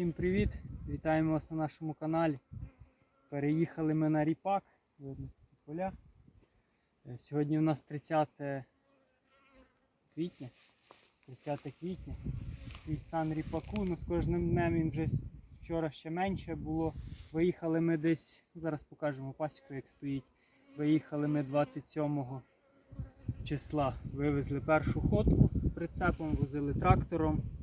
Всім привіт! Вітаємо вас на нашому каналі. Переїхали ми на ріпак, видно по полях. Е, Сьогодні у нас 30 квітня. 30 квітня. Такий стан ріпаку, ну з кожним днем він вже вчора ще менше було. Виїхали ми десь, зараз покажемо пасіку, як стоїть. Виїхали ми 27 числа. Вивезли першу ходку прицепом, возили трактором.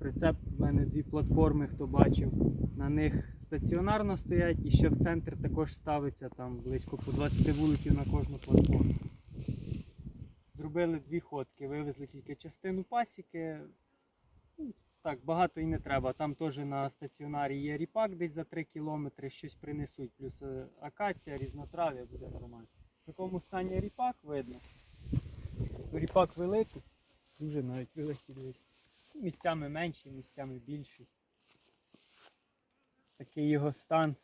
Прицеп в мене дві платформи, хто бачив. На них стаціонарно стоять і ще в центр також ставиться там близько по 20 вуликів на кожну платформу. Зробили дві ходки, вивезли тільки частину пасіки. Ну, Так, багато і не треба. Там теж на стаціонарі є ріпак десь за 3 кілометри, щось принесуть, плюс е, акація, різнотрав'я буде нормально. В такому стані ріпак видно. Ріпак великий, дуже навіть великий дивись. Місцями менший, місцями більший. Такий його стан.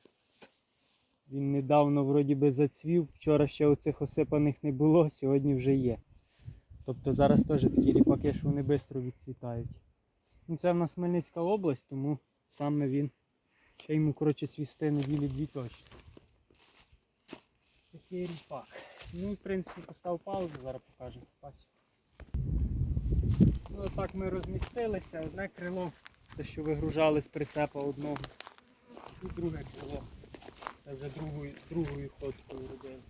Він недавно вроді би зацвів. Вчора ще оцих осипаних не було, сьогодні вже є. Тобто зараз теж такі ріпаки, що вони швидко відцвітають. Ну, це в нас Хмельницька область, тому саме він. Ще йому, коротше, свісти неділі дві точно. Такий ріпак. Ну, в принципі, постав паузу, зараз покажемо ми розмістилися. Одне крило, те, що вигружали з прицепа одного. І друге крило. Це вже другою, другою ходкою робили.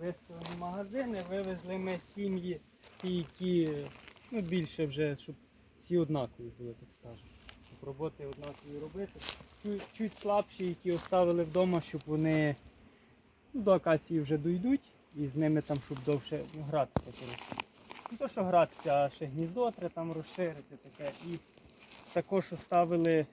Виставили магазини, вивезли ми сім'ї, ті, які ну, більше вже, щоб всі однакові були, так скажемо. Щоб роботи однакові робити. Чуть, чуть слабші, які оставили вдома, щоб вони ну, до акації вже дійдуть і з ними там, щоб довше гратися. Не то, що гратися, а ще гніздо треба там розширити таке. І також оставили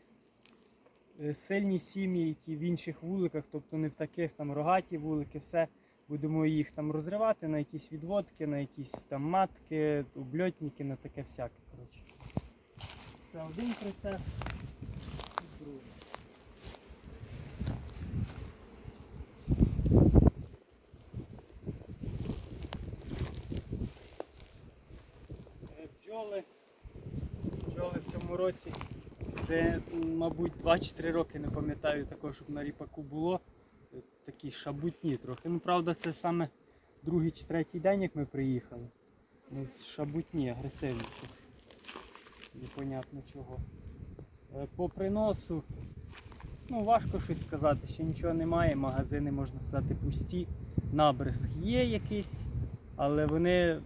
е, сильні сім'ї, які в інших вуликах, тобто не в таких там рогаті вулики, все. Будемо їх там розривати на якісь відводки, на якісь там матки, обльотники, на таке всяке. коротше. Це один прицеп і другий. Е, Бджоли. Бджоли в цьому році. Вже, мабуть, 2-4 роки не пам'ятаю такого, щоб на ріпаку було. Такі шабутні трохи. Ну, правда, це саме другий чи третій день, як ми приїхали. Ну, шабутні, агресивні. Непонятно чого. Е, По приносу, ну важко щось сказати, ще нічого немає. Магазини, можна сказати, пусті. Набризк є якийсь, але вони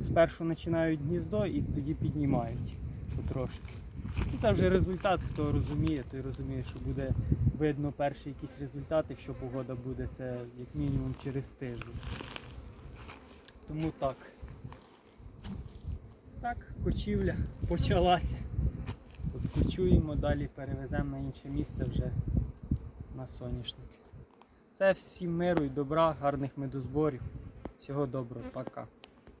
спершу починають гніздо і тоді піднімають потрошки. Ну, це вже результат, хто розуміє, той розуміє, що буде видно перший якийсь результат, якщо погода буде, це як мінімум через тиждень. Тому так. Так, кочівля почалася. От кочуємо, далі перевеземо на інше місце вже на соняшник. Це всім миру і добра, гарних медозборів. Всього доброго, пока.